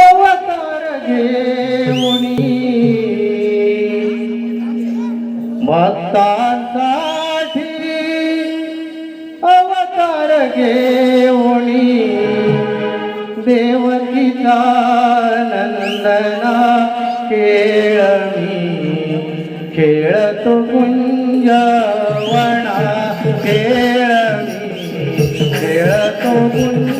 अवतार घेऊनी भक्तांसाठी अवतार घेऊनी देवकीचा नंदना गुंज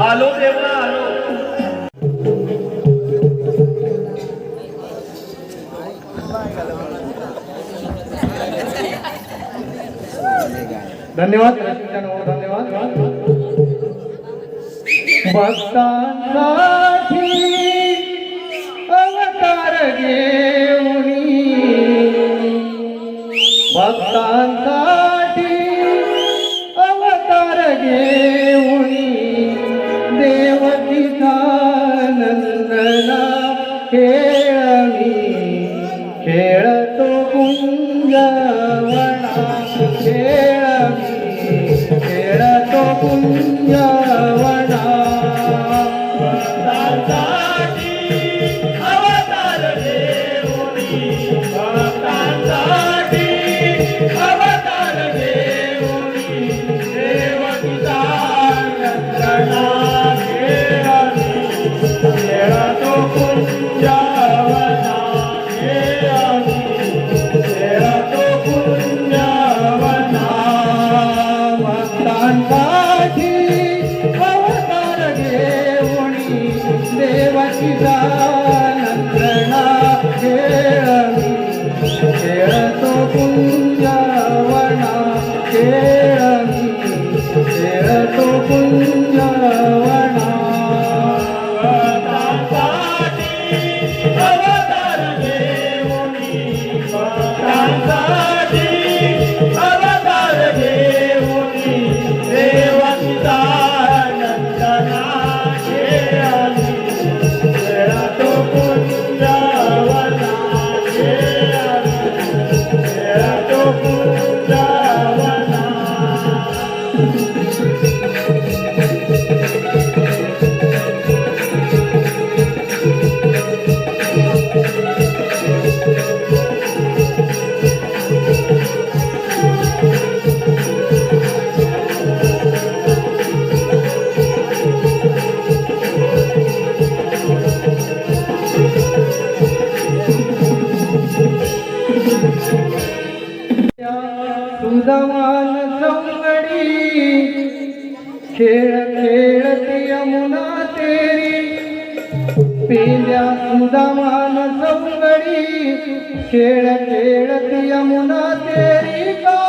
आलो देवा आलो. धन्यवाद धन्यवाद. भक्तांसाठी अवतार घे. Shiva. खेळ खेळती यमुना तेरी. पेंद्या सुदामान सौंदडी खेळ खेळती यमुना तेरी. का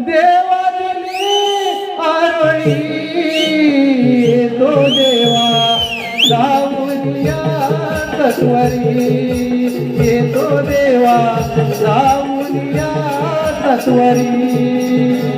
देवा दिली आरोळी तो देवा सावरिया सत्वरी. येतो देवा सावरिया सत्वरी.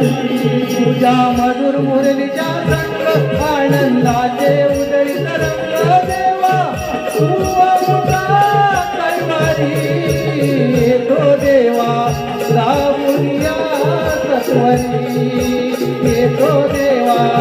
तुझ्या मधुर मुरलीच्या रंग आनंदाचे उदरी तरंग देवा तुवा कैवारी तो देवा रामुनिया सत्वरी. तो देवा